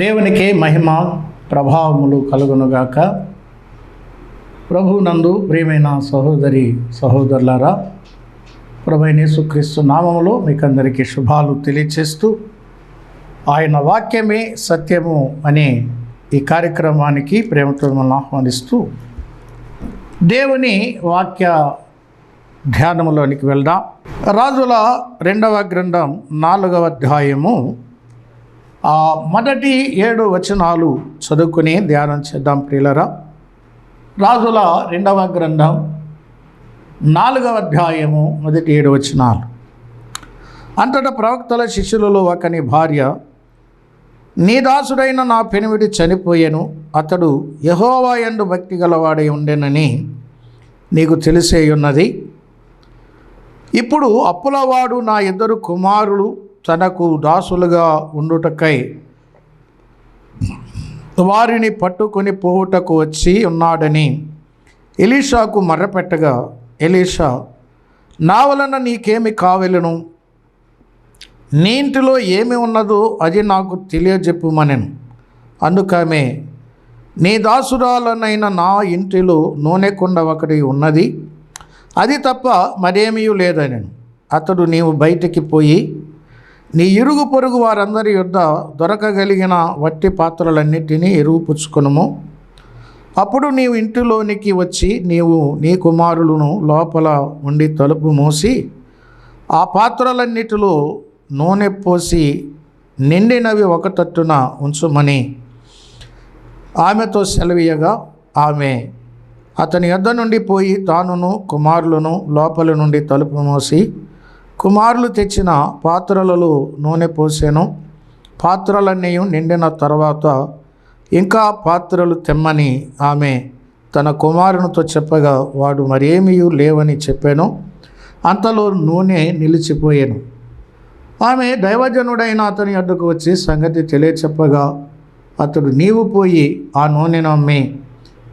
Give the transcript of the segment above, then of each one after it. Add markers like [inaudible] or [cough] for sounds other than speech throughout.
దేవునికి మహిమ ప్రభావములు కలుగునుగాక. ప్రభునందు ప్రియమైన సహోదరి సహోదరులారా ప్రభైన యేసుక్రీస్తు నామములో మీకు అందరికీ శుభాలు తెలియచేస్తూ ఆయన వాక్యమే సత్యము అనే ఈ కార్యక్రమానికి ప్రేమతో మిమ్మల్ని ఆహ్వానిస్తూ దేవుని వాక్య ధ్యానములోనికి వెళ్దాం. రాజుల రెండవ గ్రంథం నాలుగవ అధ్యాయము మొదటి ఏడు వచనాలు చదువుకుని ధ్యానం చేద్దాం ప్రియులరా. రాజుల రెండవ గ్రంథం నాలుగవ అధ్యాయము మొదటి ఏడు వచనాలు. అంతటా ప్రవక్తల శిష్యులలో ఒకని భార్య నీ దాసుడైన నా పెనిమిటి చనిపోయాను అతడు యహోవా ఎందు భక్తి గలవాడై ఉండెనని నీకు తెలిసే ఉన్నది. ఇప్పుడు అప్పులవాడు నా ఇద్దరు కుమారులు తనకు దాసులుగా ఉండుటకై వారిని పట్టుకొని పోవుటకు వచ్చి ఉన్నాడని ఎలీషాకు మర్రపెట్టగా ఎలీషా నా వలన నీకేమి కావెలను? నీ ఇంటిలో ఏమి ఉన్నదో అది నాకు తెలియజెప్పుమనెను. అందుకమే నీ దాసురాలనైన నా ఇంటిలో నూనె కుండ ఒకటి ఉన్నది. అది తప్ప మరేమీ లేదనెను. అతడు నీవు బయటికి పోయి నీ ఇరుగు పొరుగు వారందరి యొద్ద దొరకగలిగిన వట్టి పాత్రలన్నిటినీ ఎరువు పుచ్చుకొనుము. అప్పుడు నీవు ఇంటిలోనికి వచ్చి నీవు నీ కుమారులను లోపల ఉండి తలుపు మూసి ఆ పాత్రలన్నిటిలో నూనె పోసి నిండినవి ఒక తట్టున ఉంచుమని ఆమెతో సెలవీయగా ఆమె అతని యొద్ద నుండి పోయి తానును కుమారులను లోపల నుండి తలుపు మూసి కుమారులు తెచ్చిన పాత్రలలో నూనె పోసాను. పాత్రలన్నీ నిండిన తర్వాత ఇంకా పాత్రలు తెమ్మని ఆమె తన కుమారునితో చెప్పగా వాడు మరేమీ లేవని చెప్పాను. అంతలో నూనె నిలిచిపోయాను. ఆమె దైవజనుడైన అతని అడ్డుకు వచ్చి సంగతి తెలియచెప్పగా అతడు నీవు పోయి ఆ నూనెను అమ్మి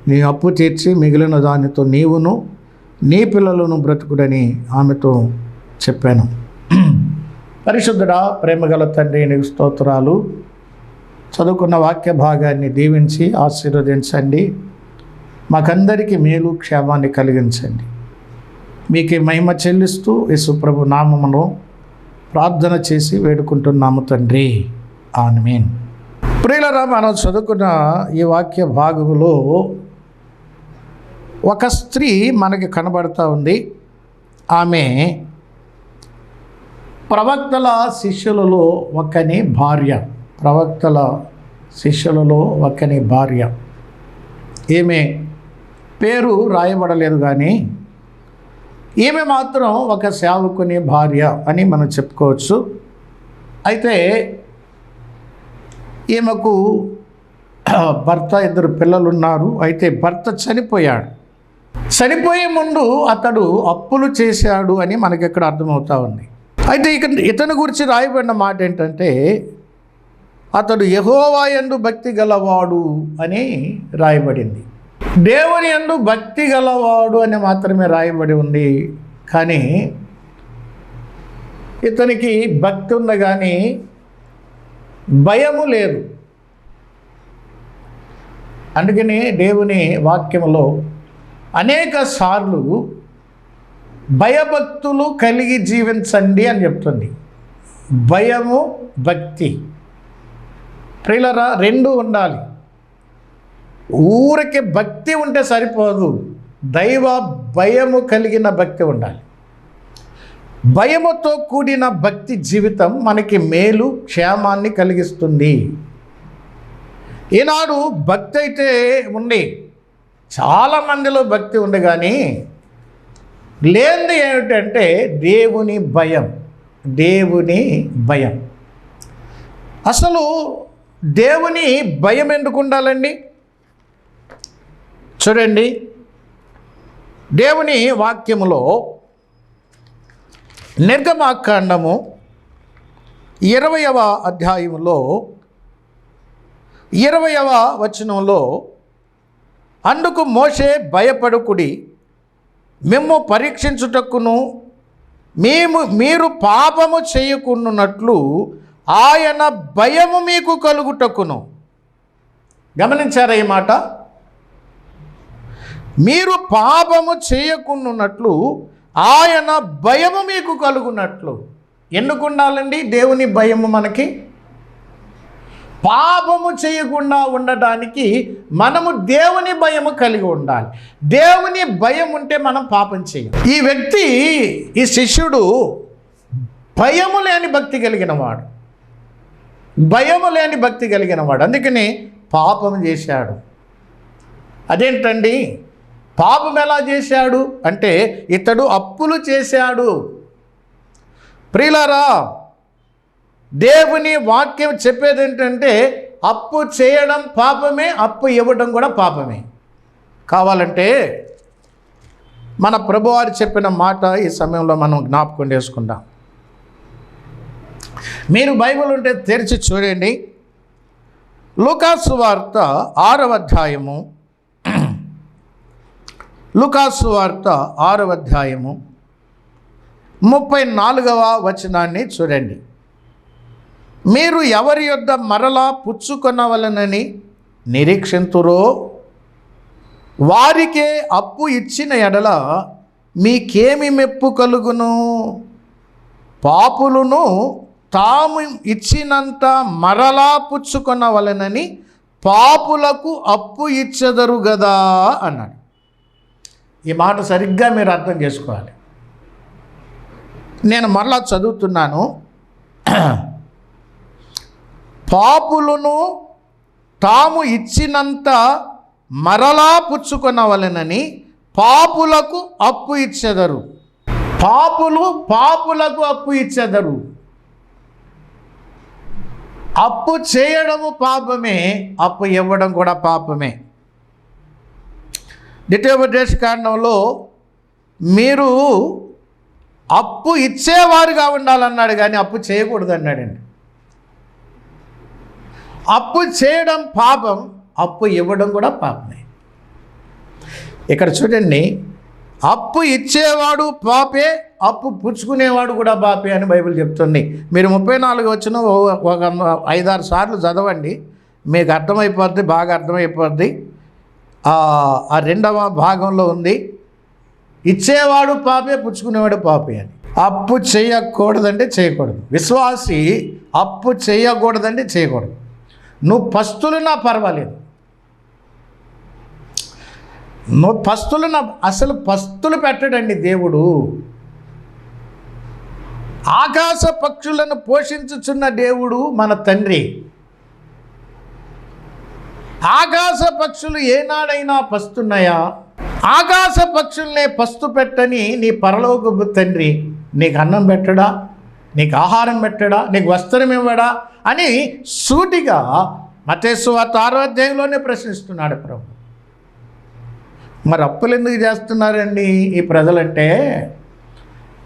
నీ అప్పు తీర్చి మిగిలిన దానితో నీవును నీ పిల్లలను బ్రతుకుడని ఆమెతో చెప్పాను. పరిశుద్ధుడా ప్రేమగల తండ్రి నీకు స్తోత్రాలు. చదువుకున్న వాక్య భాగాన్ని దీవించి ఆశీర్వదించండి. మాకందరికీ మేలు క్షేమాన్ని కలిగించండి. మీకే మహిమ చెల్లిస్తూ యేసుప్రభు నామమును ప్రార్థన చేసి వేడుకుంటున్నాము తండ్రి. ఆన్మీన్ ప్రియులరా మనం చదువుకున్న ఈ వాక్య భాగములో ఒక స్త్రీ మనకి కనబడతా ఉంది. ఆమె ప్రవక్తల శిష్యులలో ఒకని భార్య. ప్రవక్తల శిష్యులలో ఒకని భార్య. ఈమె పేరు రాయబడలేదు కానీ ఈమె మాత్రం ఒక సేవకుని భార్య అని మనం చెప్పుకోవచ్చు. అయితే ఈమెకు భర్త ఇద్దరు పిల్లలు ఉన్నారు అయితే భర్త చనిపోయాడు. చనిపోయే ముందు అతడు అప్పులు చేశాడు అని మనకి ఇక్కడ అర్థమవుతా ఉంది. అయితే ఇక ఇతని గురించి రాయబడిన మాట ఏంటంటే అతడు యహోవా యందు భక్తి గలవాడు అని రాయబడింది. దేవుని యందు భక్తి గలవాడు అని మాత్రమే రాయబడి ఉంది. కానీ ఇతనికి భక్తి ఉన్న కానీ భయము లేదు. అందుకని దేవుని వాక్యంలో అనేక సార్లు భయభక్తులు కలిగి జీవించండి అని చెప్తుంది. భయము భక్తి. ప్రియులరా రెండు ఉండాలి. ఊరికి భక్తి ఉంటే సరిపోదు. దైవ భయము కలిగిన భక్తి ఉండాలి. భయముతో కూడిన భక్తి జీవితం మనకి మేలు క్షేమాన్ని కలిగిస్తుంది. ఈనాడు భక్తి అయితే ఉంది చాలామందిలో భక్తి ఉంది కానీ లేనిది ఏమిటంటే దేవుని భయం దేవుని భయం. అసలు దేవుని భయం ఎందుకు ఉండాలండి? చూడండి దేవుని వాక్యములో నిర్గమాకాండము ఇరవయవ అధ్యాయములో ఇరవయవ వచనంలో అందుకు మోసే భయపడుకుడి మేము పరీక్షించుటకును మేము మీరు పాపము చేయకున్నట్లు ఆయన భయము మీకు కలుగుటకును. గమనించారా ఈ మాట? మీరు పాపము చేయకున్నట్లు ఆయన భయము మీకు కలుగునట్లు. ఎందుకు ఉండాలండి? దేవుని భయము మనకి. పాపము చేయకుండా ఉండటానికి మనము దేవుని భయము కలిగి ఉండాలి. దేవుని భయం ఉంటే మనం పాపం చేయం. ఈ వ్యక్తి ఈ శిష్యుడు భయము లేని భక్తి కలిగిన వాడు భయము లేని భక్తి కలిగిన వాడు అందుకని పాపం చేశాడు. అదేంటండి? పాపం ఎలా చేశాడు? అంటే ఇతడు అప్పులు చేశాడు. ప్రియులారా దేవుని వాక్యం చెప్పేది ఏంటంటే అప్పు చేయడం పాపమే అప్పు ఇవ్వడం కూడా పాపమే. కావాలంటే మన ప్రభువారు చెప్పిన మాట ఈ సమయంలో మనం జ్ఞాపకం చేసుకుందాం. మీరు బైబిల్ ఉంటే తెరిచి చూడండి. లుకాసు వార్త ఆరవ అధ్యాయము. లుకాసు వార్త ఆరవ అధ్యాయము. ముప్పై నాలుగవ వచనాన్ని చూడండి. మీరు ఎవరి యొద్ద మరలా పుచ్చుకొనవలనని నిరీక్షింతురో? వారికే అప్పు ఇచ్చిన ఎడల మీకేమి మెప్పు కలుగును? పాపులను తాము ఇచ్చినంత మరలా పుచ్చుకొనవలనని పాపులకు అప్పు ఇచ్చెదరు గదా అన్నాడు. ఈ మాట సరిగ్గా మీరు అర్థం చేసుకోవాలి. నేను మరలా చదువుతున్నాను. పాపులను తాము ఇచ్చినంత మరలా పుచ్చుకొనవలెనని పాపులకు అప్పు ఇచ్చెదరు. పాపులు పాపులకు అప్పు ఇచ్చెదరు. అప్పు చేయడము పాపమే అప్పు ఇవ్వడం కూడా పాపమే. ద్వితీయోపదేశ కారణంలో మీరు అప్పు ఇచ్చేవారుగా ఉండాలన్నాడు కానీ అప్పు చేయకూడదు అన్నాడండి అప్పు చేయడం పాపం అప్పు ఇవ్వడం కూడా పాపమే. ఇక్కడ చూడండి అప్పు ఇచ్చేవాడు పాపే అప్పు పుచ్చుకునేవాడు కూడా పాపే అని బైబిల్ చెప్తుంది. మీరు ముప్పై నాలుగు వచ్చిన ఒక ఐదారు సార్లు చదవండి మీకు అర్థమైపోద్ది బాగా అర్థమైపోద్ది. ఆ రెండవ భాగంలో ఉంది ఇచ్చేవాడు పాపే పుచ్చుకునేవాడు పాపే అని. అప్పు చేయకూడదంటే చేయకూడదు. విశ్వాసి అప్పు చేయకూడదంటే చేయకూడదు. నువ్వు పస్తులున్నా పర్వాలేదు. నువ్వు పస్తులున్న అసలు పస్తులు పెట్టడండి దేవుడు. ఆకాశ పక్షులను పోషించుచున్న దేవుడు మన తండ్రి. ఆకాశ పక్షులు ఏనాడైనా పస్తున్నాయా? ఆకాశ పక్షుల్నే పస్తు పెట్టని నీ పరలోకి తండ్రి నీకు అన్నం పెట్టడా? నీకు ఆహారం పెట్టడా? నీకు వస్త్రం ఇవ్వడా? అని సూటిగా మతేశ్వార్త ఆరో అధ్యాయంలోనే ప్రశ్నిస్తున్నాడు ప్రభు. మరి అప్పులు ఎందుకు చేస్తున్నారండి ఈ ప్రజలంటే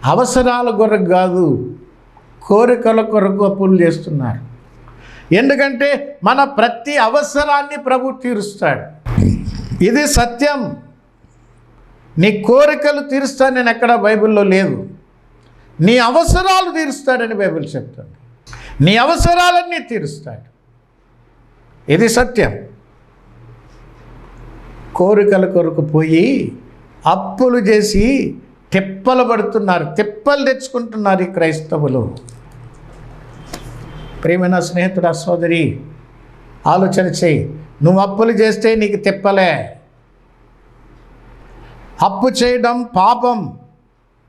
అవసరాల కొరకు కాదు కోరికల కొరకు అప్పులు చేస్తున్నారు. ఎందుకంటే మన ప్రతి అవసరాన్ని ప్రభు తీరుస్తాడు. ఇది సత్యం. నీ కోరికలు తీరుస్తానని ఎక్కడ బైబిల్లో లేదు. నీ అవసరాలు తీరుస్తాడని బైబిల్ చెప్తాడు నీ అవసరాలన్నీ తీరుస్తాడు. ఇది సత్యం. కోరికల కొరకు పోయి అప్పులు చేసి తిప్పలు పడుతున్నారు. తిప్పలు తెచ్చుకుంటున్నారు ఈ క్రైస్తవులు. ప్రేమైన స్నేహితుడు సోదరి ఆలోచన చేయి. నువ్వు అప్పులు చేస్తే నీకు తిప్పలే. అప్పు చేయడం పాపం.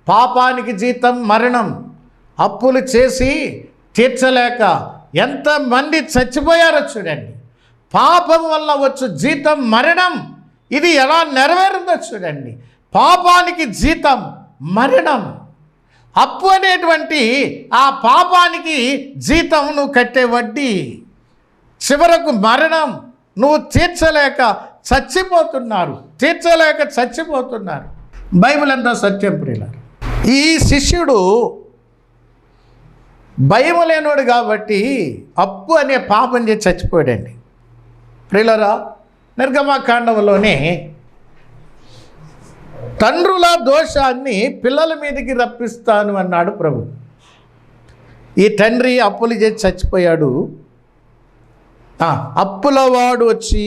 పాపానికి జీతం మరణం. అప్పులు చేసి తీర్చలేక ఎంతమంది చచ్చిపోయారో చూడండి. పాపం వల్ల వచ్చు జీతం మరణం. ఇది ఎలా నెరవేరుందో చూడండి. పాపానికి జీతం మరణం. అప్పు అనేటువంటి ఆ పాపానికి జీతం నువ్వు కట్టే వడ్డీ. చివరకు మరణం. నువ్వు తీర్చలేక చచ్చిపోతున్నారు. తీర్చలేక చచ్చిపోతున్నారు. బైబిల్ అంతా సత్యం ప్రియులారు. ఈ శిష్యుడు భయం లేనోడు కాబట్టి అప్పు అనే పాపం చేసి చచ్చిపోయాడండి. ప్రియులరా నిర్గమాకాండంలోనే తండ్రుల దోషాన్ని పిల్లల మీదకి రప్పిస్తాను అన్నాడు ప్రభు. ఈ తండ్రి అప్పులు చేసి చచ్చిపోయాడు. అప్పులవాడు వచ్చి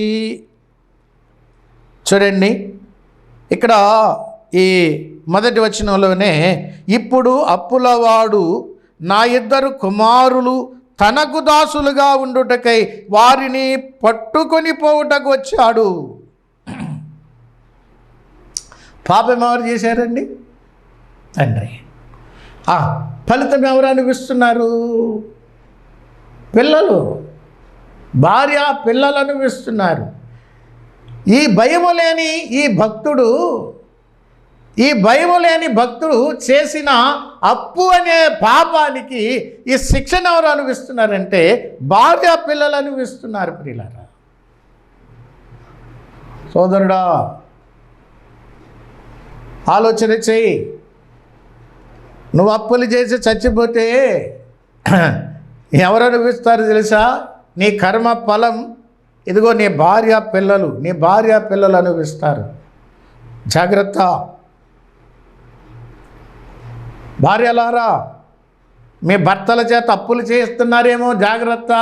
చూడండి ఇక్కడ ఈ మొదటి వచనంలోనే ఇప్పుడు అప్పులవాడు నా ఇద్దరు కుమారులు తనకు దాసులుగా ఉండుటకై వారిని పట్టుకొని పోవుటకు వచ్చాడు. పాపం ఎవరు చేశారండి? తండ్రి. ఆ, ఫలితం ఎవరు అనిపిస్తున్నారు పిల్లలు. భార్య పిల్లలు అనిపిస్తున్నారు ఈ భయము లేని ఈ భక్తుడు ఈ భయము లేని భక్తుడు చేసిన అప్పు అనే పాపానికి ఈ శిక్షణ ఎవరు అనుభవిస్తున్నారంటే భార్య పిల్లలు అనుభవిస్తున్నారు ప్రియులారా. సోదరుడా ఆలోచన చెయ్యి నువ్వు అప్పులు చేసి చచ్చిపోతే [clears throat] ఎవరు అనుభవిస్తారు తెలుసా? నీ కర్మ ఫలం ఇదిగో నీ భార్య పిల్లలు నీ భార్య పిల్లలు అనుభవిస్తారు. జాగ్రత్త. భార్యలారా మీ భర్తల చేత అప్పులు చేస్తున్నారేమో జాగ్రత్త.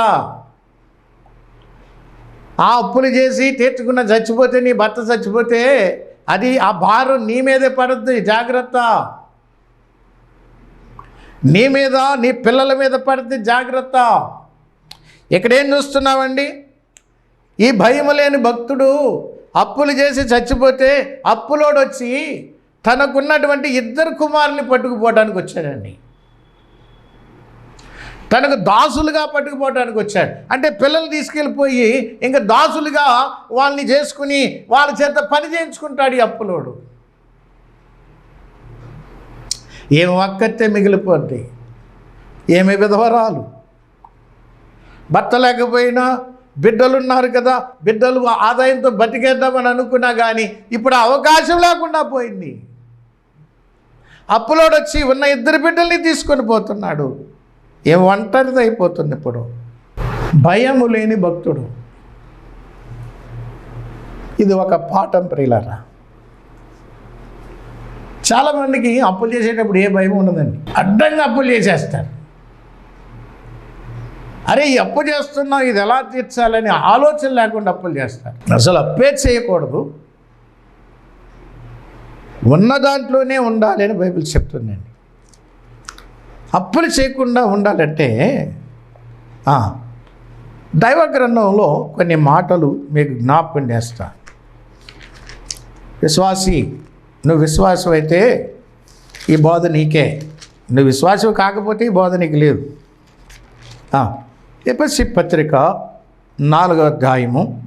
ఆ అప్పులు చేసి తీర్చుకున్న చచ్చిపోతే నీ భర్త చచ్చిపోతే అది ఆ భారం నీ మీదే పడుద్ది జాగ్రత్త. నీ మీద నీ పిల్లల మీద పడుద్ది జాగ్రత్త. ఇక్కడేం చూస్తున్నామండి ఈ భయం లేని భక్తుడు అప్పులు చేసి చచ్చిపోతే అప్పులోడొచ్చి తనకున్నటువంటి ఇద్దరు కుమారుని పట్టుకుపోవడానికి వచ్చాడండి. తనకు దాసులుగా పట్టుకుపోవడానికి వచ్చాడు. అంటే పిల్లలు తీసుకెళ్ళిపోయి ఇంకా దాసులుగా వాళ్ళని చేసుకుని వాళ్ళ చేత పని చేయించుకుంటాడు ఈ అప్పులోడు. ఏమి ఒక్కతే మిగిలిపోద్ది. ఏమి విధవరాలు. భర్త లేకపోయినా బిడ్డలు ఉన్నారు కదా బిడ్డలు ఆదాయంతో బతికేద్దామని అనుకున్నా కానీ ఇప్పుడు అవకాశం లేకుండా పోయింది. అప్పులోడు వచ్చి ఉన్న ఇద్దరు బిడ్డల్ని తీసుకొని పోతున్నాడు. ఏం ఒంటరిది అయిపోతుంది ఇప్పుడు. భయము లేని భక్తుడు. ఇది ఒక పాఠం ప్రియులరా. చాలామందికి అప్పులు చేసేటప్పుడు ఏ భయం ఉండదండి. అడ్డంగా అప్పులు చేసేస్తారు. అరే ఈ అప్పు చేస్తున్నాం ఇది ఎలా తీర్చాలని ఆలోచన లేకుండా అప్పులు చేస్తారు. అసలు అప్పే చేయకూడదు? ఉన్న దాంట్లోనే ఉండాలి అని బైబిల్ చెప్తుందండి. అప్పులు చేయకుండా ఉండాలంటే దైవ గ్రంథంలో కొన్ని మాటలు మీకు జ్ఞాపకం చేస్తా. విశ్వాసి నువ్వు విశ్వాసం అయితే ఈ బోధ నీకే. నువ్వు విశ్వాసం కాకపోతే ఈ బోధ నీకు లేదు. ఎపసి పత్రిక నాలుగో అధ్యాయము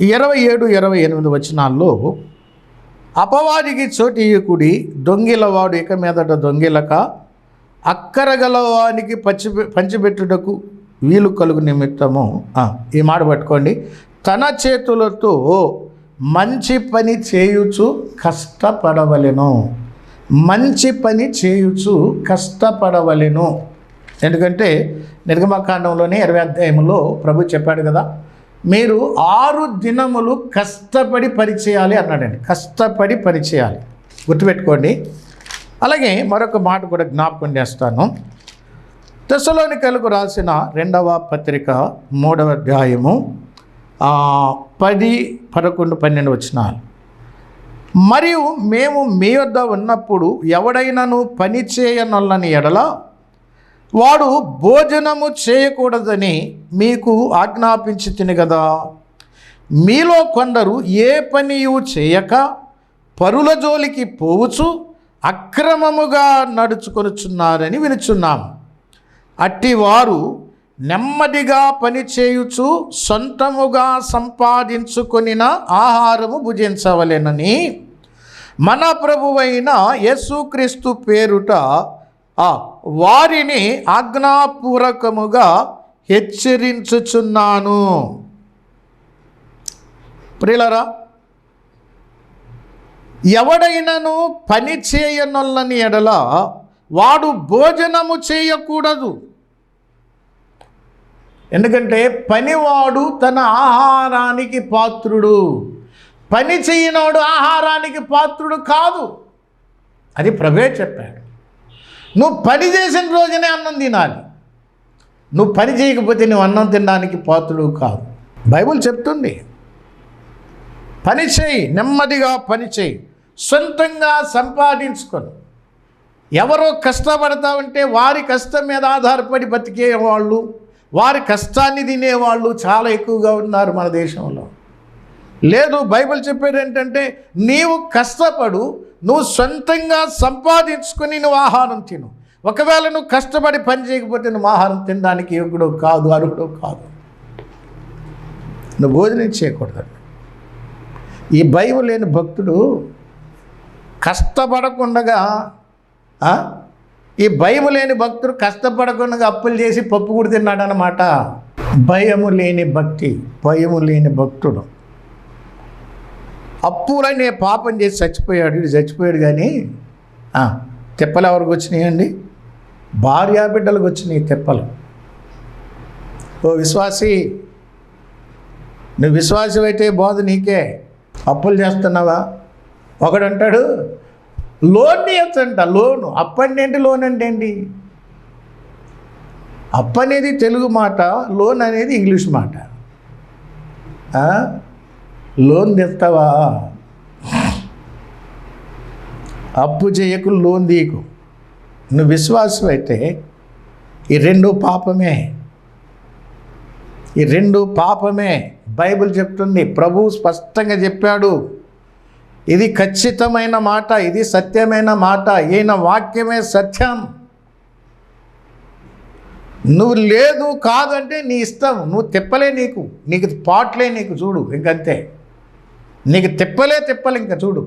ఇరవై ఏడు ఇరవై ఎనిమిది వచనాల్లో అపవాదికి చోటీయకుడి దొంగిలవాడు ఇక మీదట దొంగిలక అక్కరగలవానికి పచ్చి పంచిపెట్టుటకు వీలు కలుగు నిమిత్తము. ఈ మాట పట్టుకోండి. తన చేతులతో మంచి పని చేయుచు కష్టపడవలెను. మంచి పని చేయుచు కష్టపడవలెను. ఎందుకంటే నిర్గమకాండంలోనే ఇరవై అధ్యాయంలో ప్రభు చెప్పాడు కదా మీరు ఆరు దినములు కష్టపడి పరిచేయాలి అన్నాడండి. కష్టపడి పరిచేయాలి. గుర్తుపెట్టుకోండి. అలాగే మరొక మాట కూడా జ్ఞాపకం చేస్తాను. దశలోనికలకు రాసిన రెండవ పత్రిక మూడవ అధ్యాయము పది పదకొండు పన్నెండు వచ్చినాలు మరియు మేము మీ వద్ద ఉన్నప్పుడు ఎవడైనాను పని చేయనొల్లని ఎడల వాడు భోజనము చేయకూడదని మీకు ఆజ్ఞాపించి తిని కదా. మీలో కొందరు ఏ పనియు చేయక పరుల జోలికి పోవుచు అక్రమముగా నడుచుకొనుచున్నారని వినుచున్నాం. అట్టివారు నెమ్మదిగా పనిచేయుచు సొంతముగా సంపాదించుకొనిన ఆహారము భుజించవలెనని మన ప్రభువైన యేసుక్రీస్తు పేరుట వారిని ఆజ్ఞాపూర్వకముగా హెచ్చరించుచున్నాను. ప్రిలరా ఎవడైనను పని చేయనొల్లని ఎడల వాడు భోజనము చేయకూడదు. ఎందుకంటే పనివాడు తన ఆహారానికి పాత్రుడు. పని చేయనోడు ఆహారానికి పాత్రుడు కాదు. అది ప్రభే చెప్పాడు. నువ్వు పని చేసిన రోజునే అన్నం తినాలి. నువ్వు పని చేయకపోతే నువ్వు అన్నం తినడానికి పాత్రుడు కాదు. బైబిల్ చెప్తుంది పని చేయి నెమ్మదిగా పని చేయి సొంతంగా సంపాదించుకొని. ఎవరో కష్టపడతా ఉంటే వారి కష్టం మీద ఆధారపడి బతికే వాళ్ళు వారి కష్టాన్ని తినేవాళ్ళు చాలా ఎక్కువగా ఉన్నారు మన దేశంలో. లేదు బైబిల్ చెప్పేది ఏంటంటే నీవు కష్టపడు నువ్వు సొంతంగా సంపాదించుకొని నువ్వు ఆహారం తిను. ఒకవేళ నువ్వు కష్టపడి పని చేయకపోతే నువ్వు ఆహారం తినడానికి యోగుడు కాదు అర్హుడు కాదు. నువ్వు భోజనం చేయకూడదు. ఈ బైబిల్ లేని భక్తుడు కష్టపడకుండగా ఈ భయము లేని భక్తుడు కష్టపడకుండా అప్పులు చేసి పప్పు కూడా తిన్నాడనమాట భయము లేని భక్తి భయము లేని భక్తుడు. అప్పులనే పాపం చేసి చచ్చిపోయాడు. ఇటు చచ్చిపోయాడు కానీ తెప్పలు ఎవరికి వచ్చినాయండి భార్యా బిడ్డలకు వచ్చినాయి తెప్పలు. ఓ విశ్వాసి నువ్వు విశ్వాసం అయితే బోధ నీకే. అప్పులు చేస్తున్నావా? ఒకడంటాడు లోన్ ఇవ్వచ్చంట లోను. అప్పండి లోన్ అంటే ఏంటి? అప్ అనేది తెలుగు మాట లోన్ అనేది ఇంగ్లీష్ మాట. లోన్ తెస్తావా? అప్పు చేయకు లోన్ తీయకు. నువ్వు విశ్వాసం అయితే ఈ రెండు పాపమే. ఈ రెండు పాపమే. బైబిల్ చెప్తుంది ప్రభు స్పష్టంగా చెప్పాడు. ఇది ఖచ్చితమైన మాట ఇది సత్యమైన మాట ఈయన వాక్యమే సత్యం. నువ్వు లేదు కాదంటే నీ ఇష్టం నువ్వు తిప్పలే నీకు నీకు పాటలే నీకు చూడు ఇంకంతే. నీకు తిప్పలే తిప్పలే ఇంకా చూడు.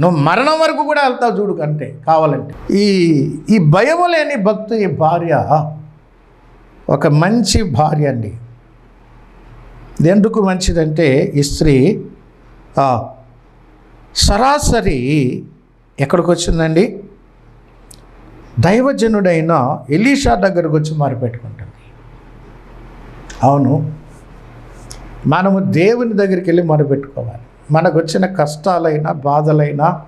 నువ్వు మరణం వరకు కూడా వెళ్తావు చూడు అంటే కావాలంటే. ఈ ఈ భయము లేని భక్తు ఈ భార్య ఒక మంచి భార్య అండి. ఇది ఎందుకు మంచిదంటే ఈ స్త్రీ సరాసరి ఎక్కడికి వచ్చిందండి? దైవజనుడైన ఎలీషా దగ్గరకు వచ్చి మొరపెట్టుకుంటుంది అవును. మనము దేవుని దగ్గరికి వెళ్ళి మొరపెట్టుకోవాలి మనకు వచ్చిన కష్టాలైనా బాధలైనా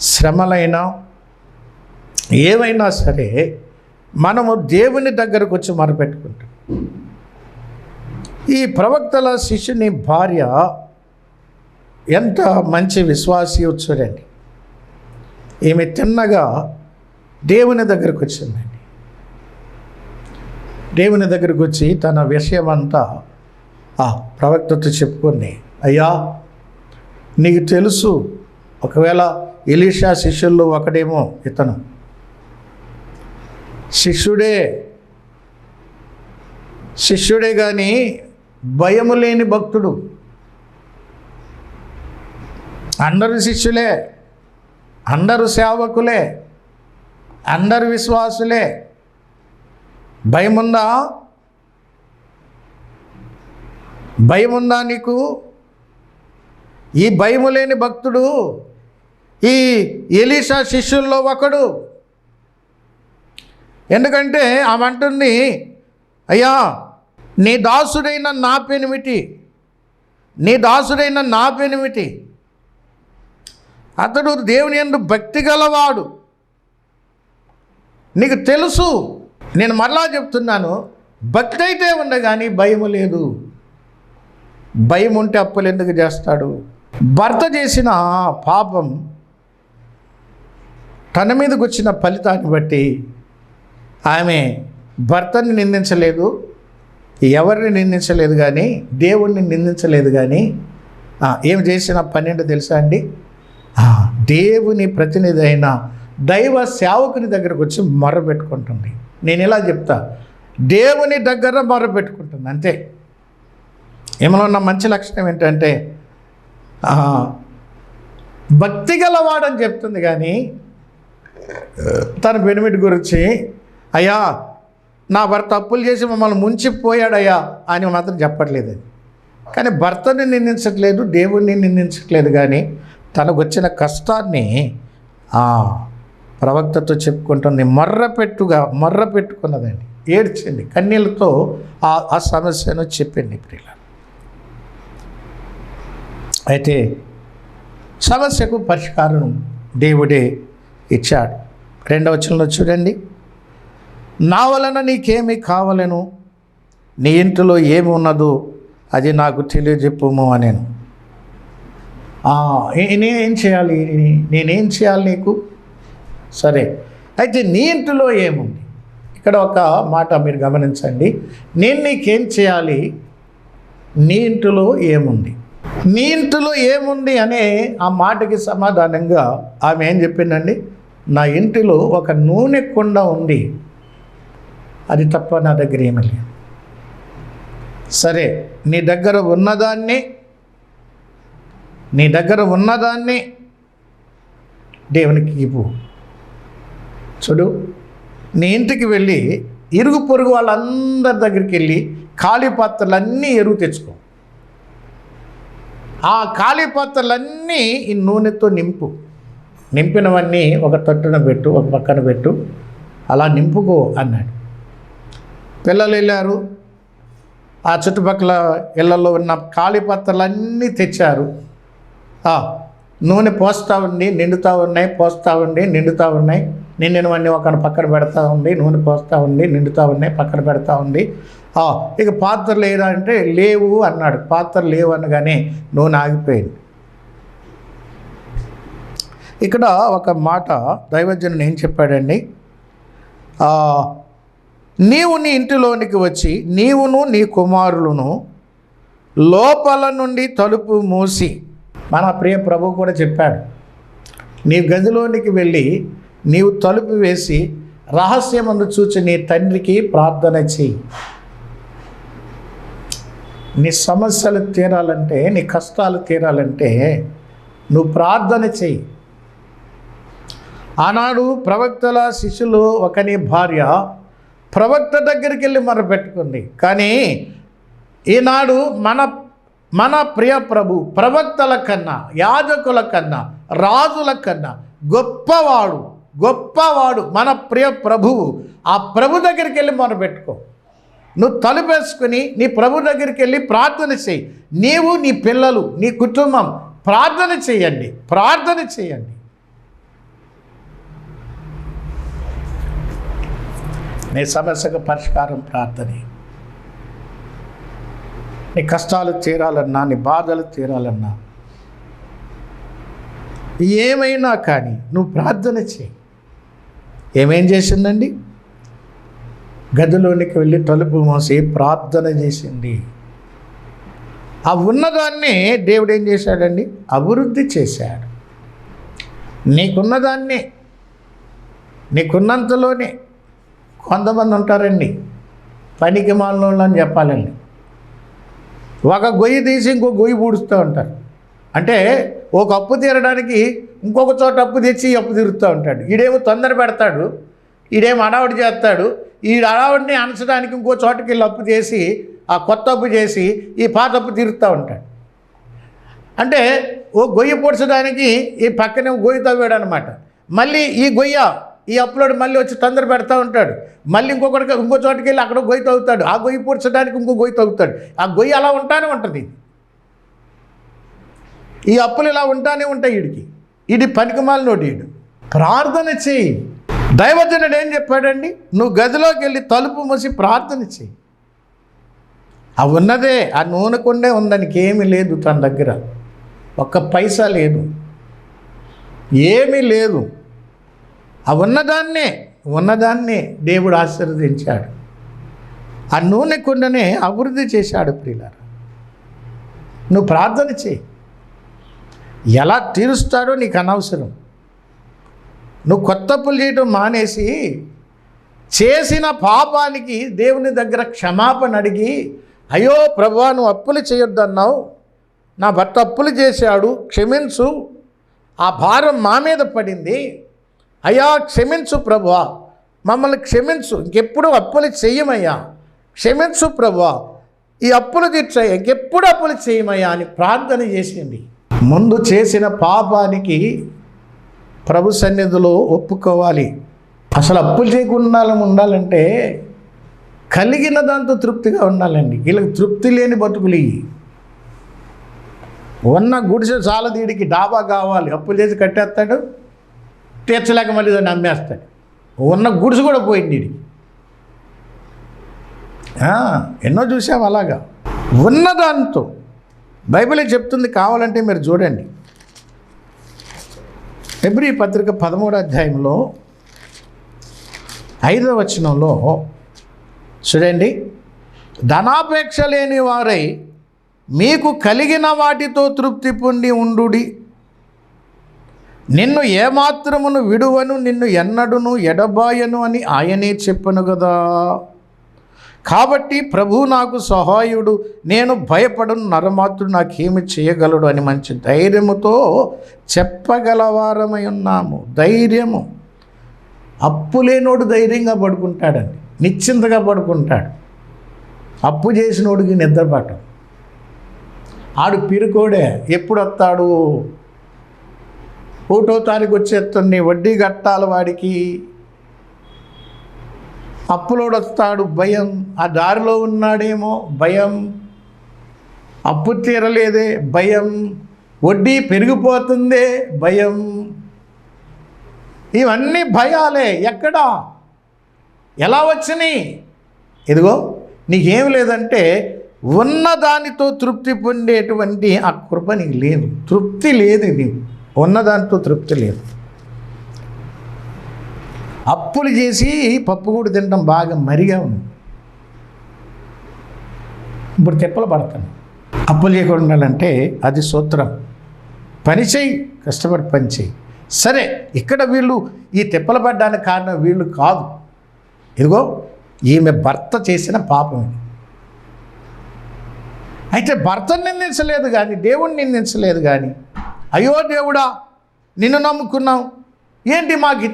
శ్రమలైనా ఏవైనా సరే మనము దేవుని దగ్గరకు వచ్చి మొరపెట్టుకుంటాం. ఈ ప్రవక్తల శిష్యుని భార్య ఎంత మంచి విశ్వాసి చూడండి ఈమె తిన్నగా దేవుని దగ్గరకు వచ్చిందండి దేవుని దగ్గరకు వచ్చి తన విషయం అంతా ఆ ప్రవక్తతో చెప్పుకొని అయ్యా నీకు తెలుసు ఒకవేళ ఎలీషా శిష్యుల్లో ఒకడేమో ఇతను. శిష్యుడే శిష్యుడే కానీ భయము లేని భక్తుడు. అందరు శిష్యులే అందరు సేవకులే అందరు విశ్వాసులే. భయముందా? భయముందా నీకు? ఈ భయము లేని భక్తుడు ఈ ఎలీషా శిష్యుల్లో ఒకడు. ఎందుకంటే ఆమె అంటుంది అయ్యా నీ దాసుడైన నా పెనిమిటి నీ దాసుడైన నా పెనిమిటి అతడు దేవుని ఎందు భక్తి గలవాడు. నీకు తెలుసు నేను మరలా చెప్తున్నాను భక్తి అయితే ఉంది కానీ భయము లేదు. భయం ఉంటే అప్పులు ఎందుకు చేస్తాడు? భర్త చేసిన పాపం తన మీదకు వచ్చిన ఫలితాన్ని బట్టి ఆమె భర్తని నిందించలేదు ఎవరిని నిందించలేదు కానీ దేవుణ్ణి నిందించలేదు కానీ ఏం చేసిన పన్నెండు తెలుసా అండి? దేవుని ప్రతినిధి అయిన దైవ సేవకుని దగ్గరకు వచ్చి మొర్ర పెట్టుకుంటుంది నేను ఇలా చెప్తా దేవుని దగ్గర మొర్ర పెట్టుకుంటుంది అంతే. ఏమలో ఉన్న మంచి లక్షణం ఏంటంటే భక్తి గలవాడని చెప్తుంది కానీ తన బెనిమిట్ గురించి అయ్యా నా భర్త అప్పులు చేసి మమ్మల్ని ముంచిపోయాడయ్యా అని మాత్రం చెప్పట్లేదు. కానీ భర్తని నిందించట్లేదు దేవుణ్ణి నిందించట్లేదు కానీ తనకు వచ్చిన కష్టాన్ని ప్రవక్తతో చెప్పుకుంటుంది మర్ర పెట్టుగా మర్ర పెట్టుకున్నదండి ఏడ్చింది కన్నీళ్ళతో ఆ ఆ సమస్యను చెప్పింది ప్రియుల అయితే సమస్యకు పరిష్కారం దేవుడే ఇచ్చాడు. రెండవ వచనంలో చూడండి. నా వలన నీకేమి కావలను? నీ ఇంటిలో ఏమి ఉన్నదో అది నాకు తెలియజెప్పుము అనేను. నేనేం చేయాలి? నేనేం చేయాలి నీకు? సరే. అయితే నీ ఇంటిలో ఏముంది? ఇక్కడ ఒక మాట మీరు గమనించండి. నేను నీకేం చేయాలి? నీ ఇంటిలో ఏముంది? నీ ఇంటిలో ఏముంది అనే ఆ మాటకి సమాధానంగా ఆమె ఏం చెప్పిందండి? నా ఇంటిలో ఒక నూనె కుండ ఉంది. అది తప్ప నా దగ్గర ఏమీ లేదు. సరే నీ దగ్గర ఉన్నదాన్ని నీ దగ్గర ఉన్నదాన్ని దేవునికి ఇవ్వు. చూడు నీ ఇంటికి వెళ్ళి ఇరుగు పొరుగు వాళ్ళందరి దగ్గరికి వెళ్ళి ఖాళీ పాత్రలన్నీ ఎరువు తెచ్చుకో. ఆ ఖాళీ పాత్రలన్నీ ఈ నూనెతో నింపు. నింపినవన్నీ ఒక తట్టున పెట్టు ఒక పక్కన పెట్టు. అలా నింపుకో అన్నాడు. పిల్లలు వెళ్ళారు. ఆ చుట్టుపక్కల ఇళ్ళలో ఉన్న ఖాళీ పాత్రలన్నీ తెచ్చారు. నూనె పోస్తూ ఉండి నిండుతూ ఉన్నాయి పోస్తూ ఉండి నిండుతూ ఉన్నాయి. నిండినవన్నీ ఒక పక్కన పెడతా ఉండి నూనె పోస్తూ ఉండి నిండుతూ ఉన్నాయి పక్కన పెడతా ఉండి ఇక పాత్ర లేదా అంటే లేవు అన్నాడు. పాత్ర లేవు అనగానే నూనె ఆగిపోయింది. ఇక్కడ ఒక మాట దైవజనుడు ఏం చెప్పాడండి? నీవు నీ ఇంటిలోనికి వచ్చి నీవును నీ కుమారులను లోపల నుండి తలుపు మూసి మన ప్రియ ప్రభు కూడా చెప్పాడు నీ గదిలోనికి వెళ్ళి నీవు తలుపు వేసి రహస్యమందు చూచి నీ తండ్రికి ప్రార్థన చెయ్యి. నీ సమస్యలు తీరాలంటే నీ కష్టాలు తీరాలంటే నువ్వు ప్రార్థన చెయ్యి. ఆనాడు ప్రవక్తల శిష్యులు ఒకని భార్య ప్రవక్త దగ్గరికి వెళ్ళి మొరపెట్టుకుంది కానీ ఈనాడు మన మన ప్రియ ప్రభు ప్రవక్తల కన్నా యాజకుల కన్నా రాజుల కన్నా గొప్పవాడు గొప్పవాడు మన ప్రియ ప్రభువు. ఆ ప్రభు దగ్గరికి వెళ్ళి మొరపెట్టుకో నువ్వు తలుపేసుకుని నీ ప్రభు దగ్గరికి వెళ్ళి ప్రార్థన చేయి. నీవు నీ పిల్లలు నీ కుటుంబం ప్రార్థన చేయండి. ప్రార్థన చేయండి. నీ సమస్యకు పరిష్కారం ప్రార్థనే నీ కష్టాలు తీరాలన్నా నీ బాధలు తీరాలన్నా ఏమైనా కానీ నువ్వు ప్రార్థన చేయి. ఏమేం చేసిందండి? గదిలోనికి వెళ్ళి తలుపు మోసి ప్రార్థన చేసింది. ఆ ఉన్నదాన్ని దేవుడు ఏం చేశాడండి? అభివృద్ధి చేశాడు. నీకున్నదాన్ని నీకున్నంతలోనే కొంతమంది ఉంటారండి. పనికి మాలను అని చెప్పాలండి. ఒక గొయ్యి తీసి ఇంకో గొయ్యి పూడుస్తూ ఉంటారు. అంటే ఒక అప్పు తీరడానికి ఇంకొక చోట అప్పు తెచ్చి అప్పు తీరుస్తూ ఉంటాడు. ఈడేమో తొందర పెడతాడు. ఈడేం అడావుడి చేస్తాడు? ఈ అడావుడిని అనచడానికి ఇంకో చోటకి వెళ్ళి అప్పు చేసి ఆ కొత్త అప్పు చేసి ఈ పాత అప్పు తీరుస్తూ ఉంటాడు. అంటే ఓ గొయ్యి పొడిచడానికి ఈ పక్కనే గొయ్యి తవ్వాడు అనమాట మళ్ళీ ఈ గొయ్య ఈ అప్పులోడు మళ్ళీ వచ్చి తొందర పెడతా ఉంటాడు. మళ్ళీ ఇంకొకటి ఇంకో చోటుకి వెళ్ళి అక్కడ గొయ్యి తవ్వుతాడు. ఆ గొయ్యి పూడ్చడానికి ఇంకో గొయ్యి తవ్వుతాడు. ఆ గొయ్యి అలా ఉంటానే ఉంటుంది. ఈ అప్పులు ఇలా ఉంటానే ఉంటాయి వీడికి ఇది పనికిమాలినోడు వీడు ప్రార్థన చేయి. దైవజనుడు ఏం చెప్పాడండి? నువ్వు గదిలోకి వెళ్ళి తలుపు మూసి ప్రార్థన చేయి ఆ ఉన్నదే ఆ నూనె కొండే ఉందానికి ఏమీ లేదు తన దగ్గర. ఒక్క పైసా లేదు. ఏమీ లేదు. ఆ ఉన్నదాన్నే ఉన్నదాన్నే దేవుడు ఆశీర్వదించాడు. ఆ నూనె కుండనే అభివృద్ధి చేశాడు ప్రియులారు. నువ్వు ప్రార్థన చేయి ఎలా తీరుస్తాడో నీకు అనవసరం. నువ్వు కొత్త అప్పులు చేయటం మానేసి చేసిన పాపానికి దేవుని దగ్గర క్షమాపణ అడిగి అయ్యో ప్రభా నువ్వు అప్పులు చేయొద్దన్నావు. నా భర్త అప్పులు చేశాడు క్షమించు. ఆ భారం మా మీద పడింది. అయ్యా క్షమించు ప్రభువా మమ్మల్ని క్షమించు. ఇంకెప్పుడు అప్పులు చెయ్యమయ్యా. క్షమించు ప్రభువా ఈ అప్పులు తీర్చాయి. ఇంకెప్పుడు అప్పులు చేయమయ్యా అని ప్రార్థన చేసింది. ముందు చేసిన పాపానికి ప్రభు సన్నిధిలో ఒప్పుకోవాలి. అసలు అప్పులు చేయకుండా ఉండాలంటే కలిగిన దాంతో తృప్తిగా ఉండాలండి. వీళ్ళకి తృప్తి లేని బతుకులు ఇవి. ఉన్న గుడిసె చాలదీడికి డాబా కావాలి. అప్పులు చేసి కట్టేస్తాడు. తీర్చలేక మళ్ళీ దాన్ని అమ్మేస్తాడు. ఉన్న గుడిసె కూడా పోయింది వీడికి ఎన్నో చూసాం అలాగా. ఉన్నదాంతో బైబిలే చెప్తుంది కావాలంటే మీరు చూడండి. ఫిబ్రి పత్రిక పదమూడు అధ్యాయంలో ఐదవ వచనంలో చూడండి ధనాపేక్ష లేని వారై మీకు కలిగిన వాటితో తృప్తి పొంది ఉండుడి. నిన్ను ఏమాత్రమును విడువను నిన్ను ఎన్నడును ఎడబాయను అని ఆయనే చెప్పను కదా. కాబట్టి ప్రభు నాకు సహాయుడు నేను భయపడను నరమాత్రుడు నాకేమి చేయగలడు అని మంచి ధైర్యముతో చెప్పగలవారమై ఉన్నాము. ధైర్యము. అప్పు లేనోడు ధైర్యంగా పడుకుంటాడండి. నిశ్చింతగా పడుకుంటాడు. అప్పు చేసినోడికి నిద్రపట్టం ఆడు పిరుకోడే ఎప్పుడు వస్తాడు? ఒకటో తారీఖు వచ్చేస్తుంది వడ్డీ కట్టాలి వాడికి. అప్పులోడు వస్తాడు భయం. ఆ దారిలో ఉన్నాడేమో భయం. అప్పు తీరలేదే భయం. వడ్డీ పెరిగిపోతుందే భయం. ఇవన్నీ భయాలే ఎక్కడా? ఎలా వచ్చినాయి? ఇదిగో నీకేం లేదంటే ఉన్న దానితో తృప్తి పొందేటువంటి ఆ కృప నీకు లేదు. తృప్తి లేదు నీకు. ఉన్నదానితో తృప్తి లేదు. అప్పులు చేసి పప్పు కూడా తినడం బాగా మరిగా ఉంది. ఇప్పుడు తిప్పలు పడతాను. అప్పులు చేయకుండా ఉండాలంటే అది సూత్రం. పని చేయి కష్టపడి పని చేయి సరే ఇక్కడ వీళ్ళు ఈ తిప్పలు పడ్డానికి కారణం వీళ్ళు కాదు. ఇదిగో ఈమె భర్త చేసిన పాపం ఇది. అయితే భర్తను నిందించలేదు కానీ దేవుణ్ణి నిందించలేదు కానీ అయ్యో దేవుడా నిన్ను నమ్ముకున్నాం. ఏంటి మాకు ఈ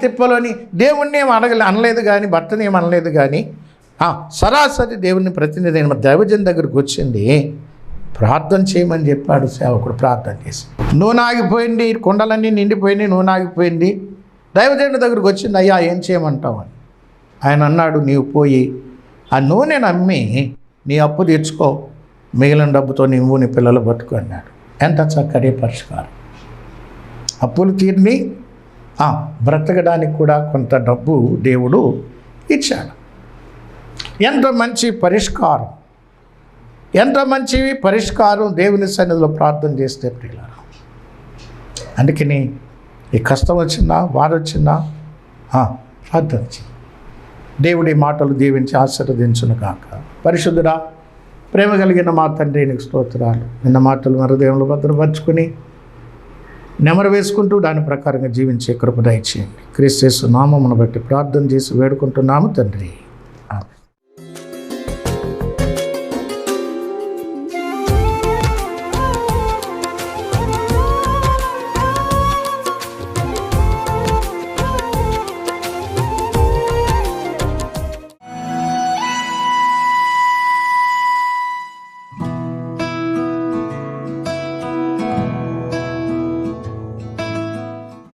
దేవుణ్ణి ఏం అడగలే అనలేదు కానీ భర్తని ఏం అనలేదు కానీ సరాసరి దేవుని ప్రతినిధి అయిన దైవజన్ దగ్గరికి వచ్చింది. ప్రార్థన చేయమని చెప్పాడు సేవకుడు ప్రార్థన చేసి. నూనె ఆగిపోయింది కుండలన్నీ నిండిపోయింది నూనె ఆగిపోయింది. దైవజనుడి దగ్గరికి వచ్చింది అయ్యా ఏం చేయమంటావు అని. ఆయన అన్నాడు నీవు పోయి ఆ నూనె నమ్మి నీ అప్పు తెచ్చుకో మిగిలిన డబ్బుతో నువ్వు నీ పిల్లలు బతుకు అన్నాడు. ఎంత చక్కటి పరిష్కారం. అప్పులు తీరిని బ్రతకడానికి కూడా కొంత డబ్బు దేవుడు ఇచ్చాడు. ఎంత మంచి పరిష్కారం? ఎంత మంచి పరిష్కారం దేవుని సన్నిధిలో ప్రార్థన చేస్తే ప్రియులారా? అందుకని ఈ కష్టం వచ్చిందా వారు వచ్చిందా? ప్రార్థన చేయి. దేవుడి మాటలు దీవించి ఆశీర్వదించును కాక పరిశుద్ధుడా ప్రేమ కలిగిన మా తండ్రి నీకు స్తోత్రాలు. నిన్న మాటలు మరదేవులు భద్రపరుచుకుని నెమరు వేసుకుంటూ దాని ప్రకారంగా జీవించే కృప దయచేయండి. క్రీస్తు నామమును బట్టి ప్రార్థన చేసి వేడుకుంటున్నాము తండ్రి.